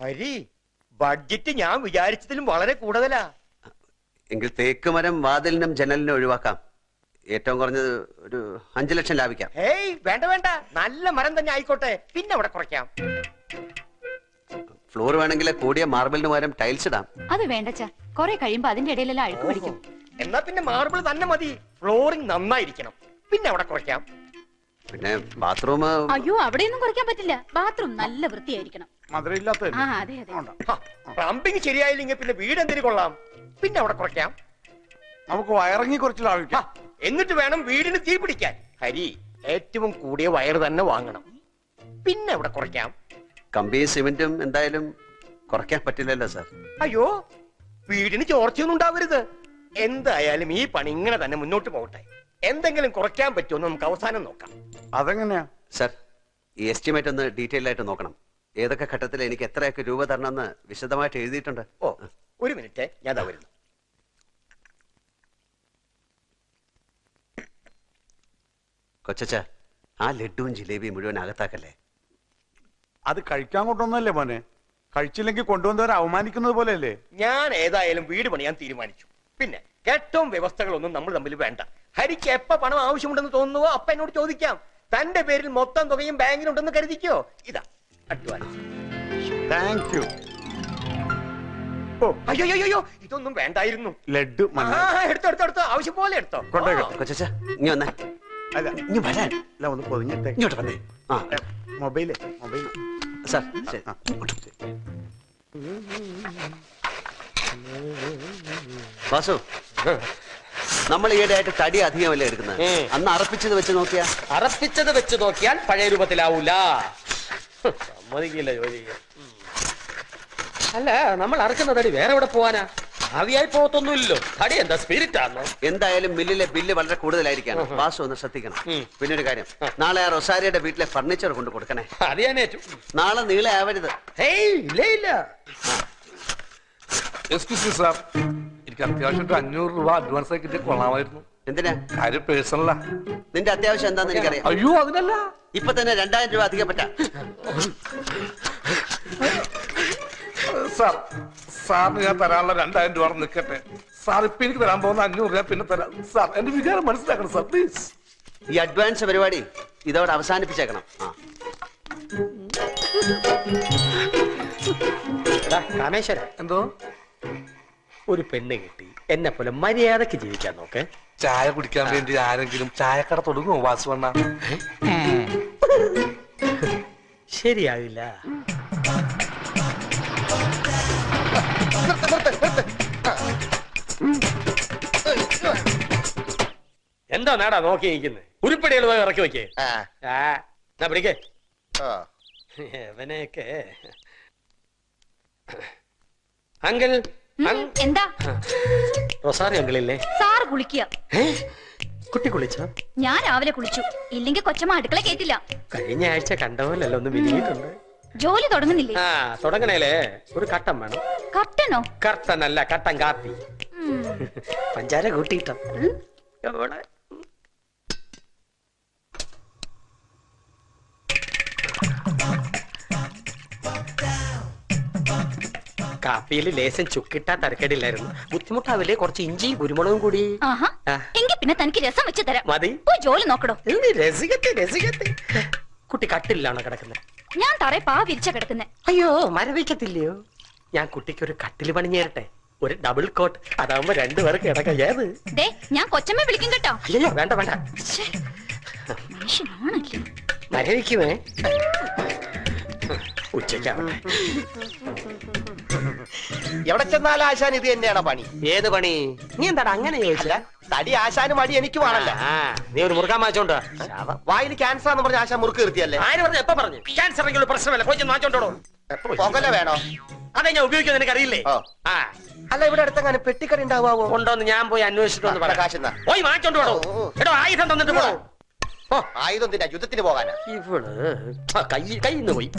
Hari budget ഞാൻ വിചാരിച്ചതിലും വളരെ കൂടുതലാ. എങ്കിൽ തേക്ക് മരം വാതിലിനും ജനലിനും ഒഴിവാക്കാം. ഏറ്റവും കുറഞ്ഞത് ഒരു അഞ്ചു ലക്ഷം ലാഭിക്കാം. ഹേയ് വേണ്ട വേണ്ട. നല്ല മരം തന്നെ ആയിക്കോട്ടെ. പിന്നെ അവിടെ കുറയ്ക്കാം. ഫ്ലോർ വേണമെങ്കിൽ കൂടിയ മാർബിളിന് പകരം ടൈൽസ് ഇടാം. അത് വേണ്ടച്ച. കൊറേ കഴിയുമ്പോ അതിന്റെ ഇടയിലെല്ലാം അഴുക്ക് പിടിക്കും. എന്നാ പിന്നെ മാർബിൾ തന്നെ മതി. ഫ്ലോറിംഗ് നന്നായിരിക്കണം. പിന്നെ അവിടെ കുറയ്ക്കാം. പിന്നെ ബാത്റൂം അയ്യോ അവിടെ ഒന്നും കുറയ്ക്കാൻ പറ്റില്ല. ബാത്റൂം നല്ല വൃത്തിയായിരിക്കണം. മധുരയില്ലാത്ത ആ അതെ അതെ പ്ലംബിംഗ് ശരിയായില്ലെങ്കിൽ പിന്നെ വീട് എന്തിനു കൊള്ളാം? പിന്നെ അവിടെ കുറയ്ക്കാം. നമുക്ക് വയറിങ്ങി കുറച്ച് ഹ, ലാഭിക്കാം എന്നിട്ട് വേണം വീടിന് തീ പിടിക്കാൻ. ഹരി ഏറ്റവും കൂടിയ വയർ തന്നെ വാങ്ങണം. പിന്നെ അവിടെ കുറയ്ക്കാം. കമ്പിയും സിമെന്റും എന്തായാലും കുറയ്ക്കാൻ പറ്റില്ലല്ലോ സാർ. അയ്യോ വീടിന് ചോർച്ചയൊന്നും ഉണ്ടാവരുത്. എന്തായാലും ഈ പണി ഇങ്ങനെ തന്നെ മുന്നോട്ട് പോകട്ടെ. എന്തെങ്കിലും കുറയ്ക്കാൻ പറ്റുമോ നമുക്ക് അവസാനം നോക്കാം. അതെങ്ങനെയാ? സർ ഈ എസ്റ്റിമേറ്റ് ഒന്ന് ഡീറ്റെയിൽ ആയിട്ട് നോക്കണം. ഏതൊക്കെ ഘട്ടത്തിൽ എനിക്ക് എത്രയൊക്കെ രൂപ തരണം എന്ന് വിശദമായിട്ട് എഴുതിയിട്ടുണ്ട്? ഓ ഒരു മിനിറ്റ് ഞാൻ ദാ വരുന്നു. കൊച്ചച്ച ആ ലഡുവും ജിലേബിയും മുഴുവൻ അകത്താക്കല്ലേ? അത് കഴിക്കാൻ കൊണ്ടുവന്നല്ലേ മോനെ? കഴിച്ചില്ലെങ്കിൽ കൊണ്ടുവന്നവരെ അവമാനിക്കുന്നത് പോലെയല്ലേ? ഞാൻ ഏതായാലും വീട് പണിയാൻ തീരുമാനിച്ചു. പിന്നെ ഏറ്റവും വ്യവസ്ഥകളൊന്നും നമ്മൾ തമ്മിൽ വേണ്ട. ഹരിക്ക് എപ്പ പണം ആവശ്യമുണ്ടെന്ന് തോന്നുന്നുവോ അപ്പ എന്നോട് ചോദിക്കാം. തന്റെ പേരിൽ മൊത്തം തുകയും ബാങ്കിലുണ്ടെന്ന് കരുതിക്കോ? ഇതാ അഡ്വാൻസ്. താങ്ക് യു ഓ. അയ്യോ അയ്യോ, അയ്യോ ഇതൊന്നും വേണ്ടായിരുന്നു മണ്ണ എടുത്തോ എടുത്തോ എടുത്തോ. ആവശ്യം പോലെ എടുത്തോ. കൊച്ചച്ച ഇനി വന്നേ. അല്ല ഇനി വരാൻ. അല്ല ഒന്ന് പൊതിഞ്ഞിട്ടേ. ഇങ്ങോട്ട് വന്നേ. ആ. മൊബൈലേ മൊബൈൽ സാർ. വാസു. നമ്മൾ ഈയിടെയായിട്ട് തടി അധികമല്ലേ എടുക്കുന്നത്? ഉം. അന്ന് അറപ്പിച്ചത് വെച്ച് നോക്കിയാ? അറപ്പിച്ചത് വെച്ച് നോക്കിയാൽ പഴയ രൂപത്തിലാവൂല. ഹ്, സമ്മതിക്കില്ല ജോലി ഉം. അല്ല നമ്മൾ അറക്കുന്ന തടി വേറെ എവിടെ പോവാനാ? ആവിയായി പോകത്തൊന്നുമില്ലല്ലോ. തടി എന്താ സ്പിരിറ്റ് ആണോ എന്തായാലും മില്ലിലെ ബില്ല് വളരെ കൂടുതലായിരിക്കാണ്. വാസു ഒന്ന് ശ്രദ്ധിക്കണം. ഉം. പിന്നെ ഒരു കാര്യം നാളെ ആ റൊസാരിയുടെ വീട്ടിലെ ഫർണിച്ചർ കൊണ്ട് കൊടുക്കണേ. അത് ഞാൻ ഏറ്റു. നാളെ നീളെ ആവരുത്. ഹേയ് ഇല്ല ഇല്ല. എക്സ്ക്യൂസ് മീ സാർ എനിക്ക് അത്യാവശ്യം ഒരു അഞ്ഞൂറ് രൂപ അഡ്വാൻസ് ആയി കിട്ടിയ കൊള്ളാമായിരുന്നു. എന്തിനാ? കാര്യം പേഴ്സണലാ നിന്റെ അത്യാവശ്യം എന്താന്ന് എനിക്കറിയാം. അയ്യോ അതിനല്ല. ഇപ്പൊ തന്നെ രണ്ടായിരം രൂപ അധികം പറ്റാ സാർ സാറിന് ഞാൻ തരാനുള്ള രണ്ടായിരം രൂപ നിൽക്കട്ടെ. സാർ ഇപ്പൊ എനിക്ക് തരാൻ പോകുന്ന അഞ്ഞൂറ് രൂപ പിന്നെ തരാം. സാർ എന്റെ വികാരം മനസ്സിലാക്കണം സാർ പ്ലീസ് ഈ അഡ്വാൻസ് പരിപാടി ഇതോടെ അവസാനിപ്പിച്ചേക്കണം. ആ. എടാ എന്തോ? ഒരു പെണ്ണ് കിട്ടി എന്നെ പോലെ മര്യാദയ്ക്ക് ജീവിക്കാൻ നോക്കേ. ചായ കുടിക്കാൻ വേണ്ടി ആരെങ്കിലും ചായക്കട തുടങ്ങുമോ വാസുവണ്ണ? ശരിയാവില്ല എന്താ നേടാ നോക്കി നിൽക്കുന്നത് ഉരുപ്പടികൾ പോയി ഇറക്കി വെക്കേ. ആ, എന്നാ പിടിക്കേ. ആ. അവനെയൊക്കെ അങ്കിൾ എന്താ? റൊസാറി അങ്കിളില്ലേ? സാറ് കുളിക്കുക. കുട്ടി കുളിച്ചോ? ഞാൻ രാവിലെ കുളിച്ചു. ഇല്ലെങ്കിൽ കൊച്ചമ്മ അടുക്കള കേട്ടില്ല കഴിഞ്ഞ ആഴ്ച കണ്ടപോലല്ലോ ഒന്ന് വിരിയിട്ടുണ്ട് ജോലി തുടങ്ങുന്നില്ലേ? ആ തുടങ്ങണേലേ ഒരു കട്ടൻ വേണം. കട്ടനോ? കർട്ടനല്ല കട്ടൻ കാപ്പി. പഞ്ചാര കൂട്ടിയിട്ടോ. എവിടെ? കാപ്പിയിൽ ലേശം ചുക്കിട്ടാ തരക്കേടില്ലായിരുന്നു. ബുദ്ധിമുട്ടാവില്ലേ? കുറച്ച് ഇഞ്ചിയും കുരുമുളകും കൂടി. ആഹാ. ആ. എങ്കി പിന്നെ തനിക്ക് രസം വെച്ച് തരാം. മതി. പോയി ജോലി നോക്കടോ. എന്ത് രസികത്തെ രസികത്തെ? കുട്ടി കട്ടിലാണോ കിടക്കുന്നത്? ഞാൻ തറയെ പാ വിരിച്ച കിടക്കുന്നെ. അയ്യോ മരവിക്കത്തില്ലയോ? ഞാൻ കുട്ടിക്ക് ഒരു കട്ടിൽ പണിഞ്ഞു തരട്ടെ ഒരു ഡബിൾ കോട്ട് അതാവുമ്പോ രണ്ടുപേർക്ക് കിടക്കാം ഏത്? ദേ ഞാൻ കൊച്ചമ്മ വിളിക്കും കേട്ടോ. അയ്യോ വേണ്ട വേണ്ട. ശ്ശേ, മനുഷ്യനാണല്ലേ. മരവിക്കുമേ? ഉച്ചയ്ക്കാവട്ടെ എവിടെ ചെന്നാലും ആശാൻ ഇത് തന്നെയാണ് പണി? ഏത് പണി? നീ എന്താടാ അങ്ങനെ ചോദിച്ചില്ല തടി ആശാനും മടി എനിക്ക് ആ നീ ഒരു മുറുക്കാൻ മാച്ചോണ്ട. വായിൽ ക്യാൻസർ എന്ന് പറഞ്ഞ ആശാൻ മുറുക്ക് നിർത്തിയല്ലേ ആര് പറഞ്ഞു? എപ്പോ പറഞ്ഞു? ക്യാൻസർ എങ്കിലും പ്രശ്നമല്ല. പോയി മാച്ചോണ്ടോ പുകല വേണോ? അതെ ഞാൻ ഉപയോഗിക്കുന്നത് നിനക്ക് അറിയില്ലേ അല്ല ഇവിടെ അടുത്തങ്ങനെ പെട്ടിക്കട ഉണ്ടാവുമോ? ഉണ്ടോന്ന് ഞാൻ പോയി അന്വേഷിച്ചിട്ടുണ്ട് പറയാം. കാശ്. പോയി വാങ്ങിച്ചോണ്ട് പോടോ ഓ, ഓ. എടോ ആയുധം തന്നിട്ട് പോടോ. ആയുധം തിന്നാ യുദ്ധത്തിന് പോകാനാ. ഇവൾ കൈ കൈന്ന് പോയി.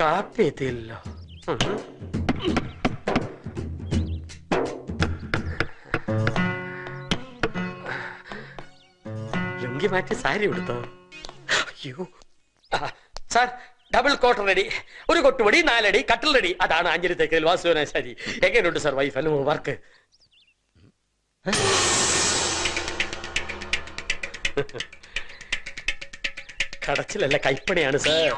കാപ്പി ഉം. മാറ്റി സാരി എടുത്തോ അയ്യോ. സാർ ഡബിൾ കോട്ടർ റെഡി ഒരു കൊട്ടുപടി നാലടി കട്ടിൽ റെഡി അതാണ് അഞ്ചരി തേക്കൽ വാസുവനാശാരി എങ്ങനെയുണ്ട് സാർ വൈഫ് അനു വർക്ക് കടച്ചിലല്ല കൈപ്പണിയാണ് സാർ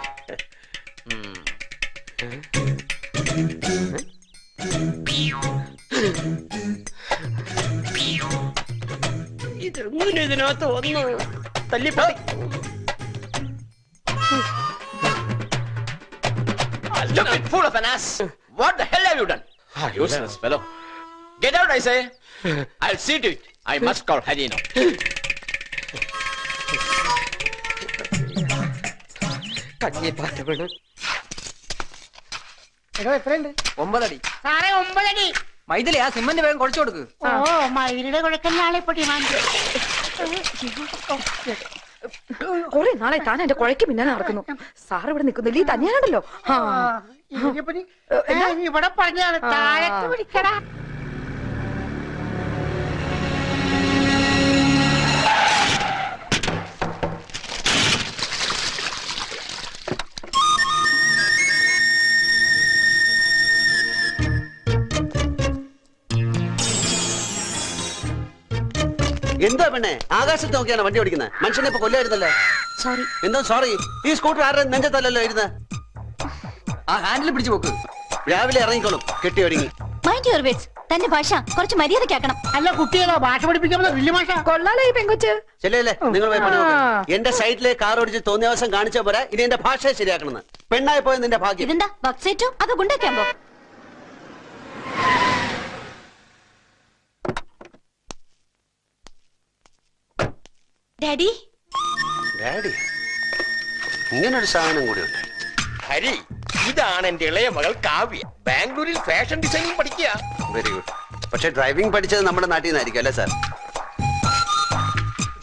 ഇതെങ്ങനെ ഇതിനകത്ത് വന്നു തല്ലിപ്പോ Stupid fool of an ass! What the hell have you done? Ah, Useless fellow. Get out, I say. I'll see to it. I must call Hari now. കഞ്ഞി പാറ്റ വീണ് ഒമ്പതടി സാറേ ഒമ്പതടി മൈഥിലി ആ സിമന്റ് വേഗം കുഴച്ചു കൊടുക്ക് ഓ മയിലിടെ കുഴക്കുന്ന ആളെ പൊട്ടി മാറ്റി കുറെ നാളെ താൻ എന്റെ കുഴയ്ക്ക് പിന്നെ നടക്കുന്നു. സാർ ഇവിടെ നിൽക്കുന്നില്ല ഈ തന്നെയാണല്ലോ ഇവിടെ പറഞ്ഞാണ്. താഴത്ത് പിടിക്കടാ എന്താ പെണ്ണെ? ആകാശത്ത് നോക്കിയാണ് വണ്ടി ഓടിക്കുന്നത് മനുഷ്യനെ ഇപ്പൊ കൊല്ലായിരുന്നല്ലേ സോറി എന്തോ സോറി ഈ സ്കൂട്ടർ ആരുടെ നെഞ്ചത്തല്ലല്ലോ ഇരുന്ന്? ആ ഹാൻഡിൽ പിടിച്ചു പോക്ക്. രാവിലെ ഇറങ്ങിക്കോളും. കെട്ടി ഒരുങ്ങി. മൈൻഡ് യുവർ വേർഡ്സ് തന്റെ ഭാഷ. കുറച്ച് മര്യാദക്കാക്കണം അല്ല കുട്ടികളോ ഭാഷ പഠിപ്പിക്കാൻ വലിയ മാഷ കൊള്ളാലോ ഈ പെങ്കൊച്ച്. നിങ്ങൾ പോയി പണി നോക്ക്. എന്റെ സൈറ്റിലെ കാർ ഓടിച്ച് തോന്നിയ ദിവസം കാണിച്ച പോരാ. ഇനി എന്റെ ഭാഷയെ ശരിയാക്കണം പെണ്ണായി പോയ നിന്റെ ഭാഗ്യം. ഇതെന്താ ബക്സേറ്റോ? അതോ ഗുണ്ടൊക്കെയാകുമ്പോ ഡാഡി? ഡാഡി ഇങ്ങനൊരു സാധനം കൂടി ഉണ്ട്. ഹരി ഇതാണ് എന്റെ ഇളയ മകൾ കാവ്യ. ബാംഗ്ലൂരിൽ ഫാഷൻ ഡിസൈനിങ് പഠിക്കുക. വെരി ഗുഡ് പക്ഷെ ഡ്രൈവിംഗ് പഠിച്ചത് നമ്മുടെ നാട്ടിൽ നിന്നായിരിക്കും അല്ലേ സാർ?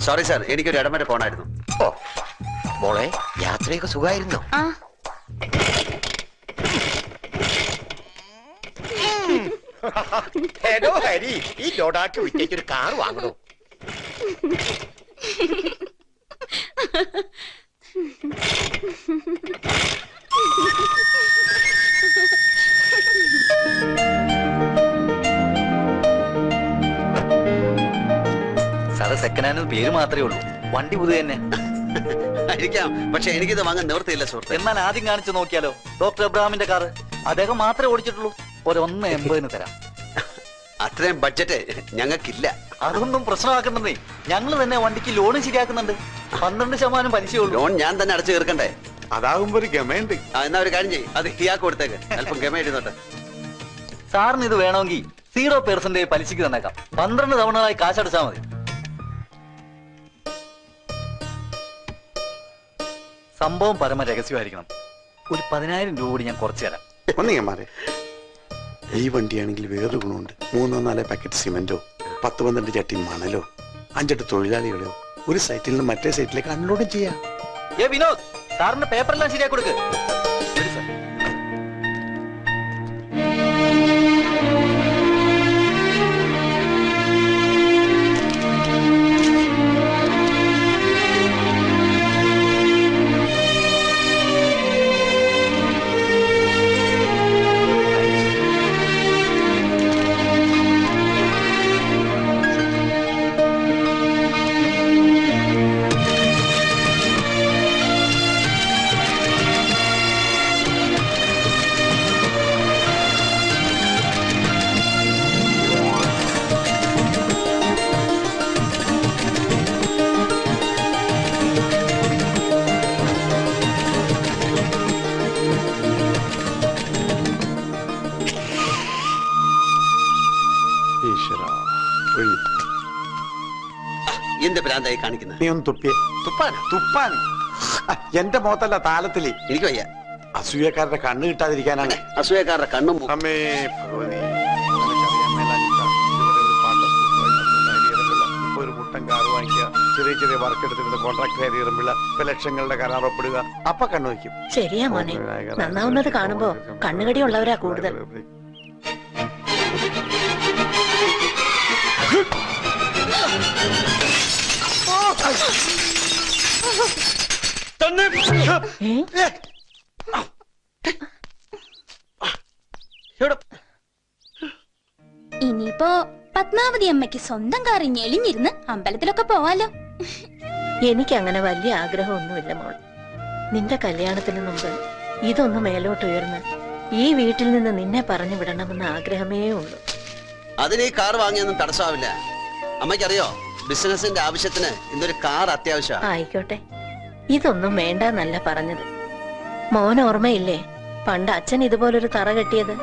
സോറി സാർ എനിക്കൊരു ഇടം വരെ പോണായിരുന്നു. ഓ മോളെ യാത്രയൊക്കെ സുഖമായിരുന്നു? ആ. ഹലോ ഹരി ഈ ലോഡാക്ക് വിറ്റേക്ക് ഒരു കാർ വാങ്ങണോ? സാറ് സെക്കൻഡ് ഹാൻഡ് പേര് മാത്രമേ ഉള്ളൂ. വണ്ടി പുതു തന്നെ. ആയിരിക്കാം പക്ഷെ എനിക്കിത് വാങ്ങാൻ നിവർത്തിയില്ല സുഹൃത്ത്. എന്നാൽ ആദ്യം കാണിച്ചു നോക്കിയാലോ? ഡോക്ടർ അബ്രഹാമിന്റെ കാറ്. അദ്ദേഹം മാത്രമേ ഓടിച്ചിട്ടുള്ളൂ. ഒരു ഒന്ന് എൺപതിന് തരാം. അത്രയും ബഡ്ജറ്റ് ഞങ്ങൾക്കില്ല. അതൊന്നും പ്രശ്നമാക്കണ്ടെന്നേ ഞങ്ങൾ തന്നെ വണ്ടിക്ക് ലോൺ ശരിയാക്കുന്നുണ്ട്. പന്ത്രണ്ട് ശതമാനം പലിശയുള്ളൂ ലോൺ ഞാൻ തന്നെ അടച്ചു തീർക്കണ്ടേ? അതാകുമ്പോ ഒരു ഗമയുണ്ട്. ആ എന്നാ ഒരു കാര്യം ചെയ്യും. അത് ഇയാൾക്ക് കൊടുത്തേക്ക്. അല്പം ഗമ എഴുതോട്ടെ സാറിന് ഇത് വേണമെങ്കിൽ സീറോ പെർസെന്റേജ് പലിശക്ക് തന്നേക്കാം. പന്ത്രണ്ട് തവണകളായി കാശടച്ചാൽ മതി. സംഭവം പരമ രഹസ്യമായിരിക്കണം ഒരു പതിനായിരം രൂപ കൂടി ഞാൻ കുറച്ചു തരാം. ഒന്നിങ്ങന്മാരെ. ഈ വണ്ടിയാണെങ്കിൽ വേറൊരു ഗുണമുണ്ട്. മൂന്നോ നാലോ പാക്കറ്റ് സിമെന്റോ പത്ത് പന്ത്രണ്ട് ചട്ടി മണലോ അഞ്ചെട്ട് തൊഴിലാളികളോ ഒരു സൈറ്റിൽ നിന്ന് മറ്റേ സൈറ്റിലേക്ക് അൺലോഡ് ചെയ്യാം. ഏ വിനോദ് സാറിന്റെ പേപ്പറെല്ലാം ശരിയാക്കി കൊടുക്ക്. എന്ത് ഭ്രാന്തായി കാണിക്കുന്നത് നീ ഒന്ന് തുപ്പിയേ തുപ്പാൻ. തുപ്പാൻ ആ, എന്റെ മുഖത്തല്ല താലത്തിൽ. എനിക്ക് വയ്യ. അസൂയക്കാരുടെ കണ്ണ് കിട്ടാതിരിക്കാനാണ്. അസൂയക്കാരുടെ കണ്ണും മൂക്കും. അമ്മേ ഭഗവതി. നിനക്കറിയാൻ മേലാഞ്ഞിട്ടാ. ഇതുവരെ ഒരു പാട്ട. ഇപ്പൊ മുട്ടൻ കാർ വാങ്ങിക്കുക. ചെറിയ ചെറിയ വർക്ക് എടുത്തിരുന്ന കോൺട്രാക്ട് കയറിയിടുമ്പോൾ ഇപ്പൊ ലക്ഷങ്ങളുടെ കരാർ ഒപ്പിടുക അപ്പൊ കണ്ണു വയ്ക്കും. ശരിയാ മോനെ. നന്നാവുന്നത് കാണുമ്പോ കണ്ണുകടി ഉള്ളവരാ കൂടുതൽ. ഇനിയിപ്പോ പത്മാവതി അമ്മയ്ക്ക് സ്വന്തം കാറി ഞെളിഞ്ഞിരുന്ന് അമ്പലത്തിലൊക്കെ പോവാലോ. എനിക്ക് അങ്ങനെ വലിയ ആഗ്രഹമൊന്നുമില്ല മോൾ. നിന്റെ കല്യാണത്തിന് മുമ്പ് ഇതൊന്ന് മേലോട്ട് ഉയർന്ന് ഈ വീട്ടിൽ നിന്ന് നിന്നെ പറഞ്ഞു വിടണമെന്ന ആഗ്രഹമേ ഉള്ളൂ. അതിന് ഈ കാർ വാങ്ങിയൊന്നും തടസ്സാവില്ല അമ്മയ്ക്കറിയോ? ബിസിനസിന്റെ ആവശ്യത്തിന് ഇന്നൊരു കാർ അത്യാവശ്യമാണ് ആയിക്കോട്ടെ. ഇതൊന്നും വേണ്ട വേണ്ടെന്നല്ല പറഞ്ഞത്. മോൻ ഓർമ്മയില്ലേ? പണ്ട് അച്ഛൻ ഇതുപോലൊരു തറ കെട്ടിയത്.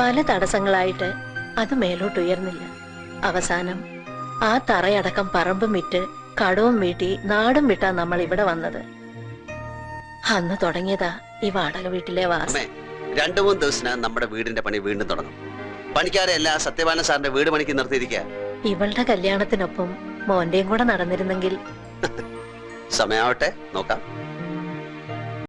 പല തടസ്സങ്ങളായിട്ട് അത് മേലോട്ട് ഉയർന്നില്ല അവസാനം ആ തറയടക്കം പറമ്പും വിറ്റ് കടവും വീട്ടി നാടും വിട്ടാ നമ്മൾ ഇവിടെ വന്നത്. അന്ന് തുടങ്ങിയതാ ഈ വാടക വീട്ടിലെ വാസം. അമ്മേ രണ്ടു മൂന്ന് ദിവസത്തിനകം നമ്മുടെ വീടിന്റെ പണി വീണ്ടും തുടങ്ങും. പണിക്കാരെ എല്ലാം സത്യവാന സാറിന്റെ വീട് പണിക്ക് നിർത്തിയിരിക്കുക. ഇവളുടെ കല്യാണത്തിനൊപ്പം മോന്റെയും കൂടെ നടന്നിരുന്നെങ്കിൽ. സമയാവട്ടെ നോക്കാം.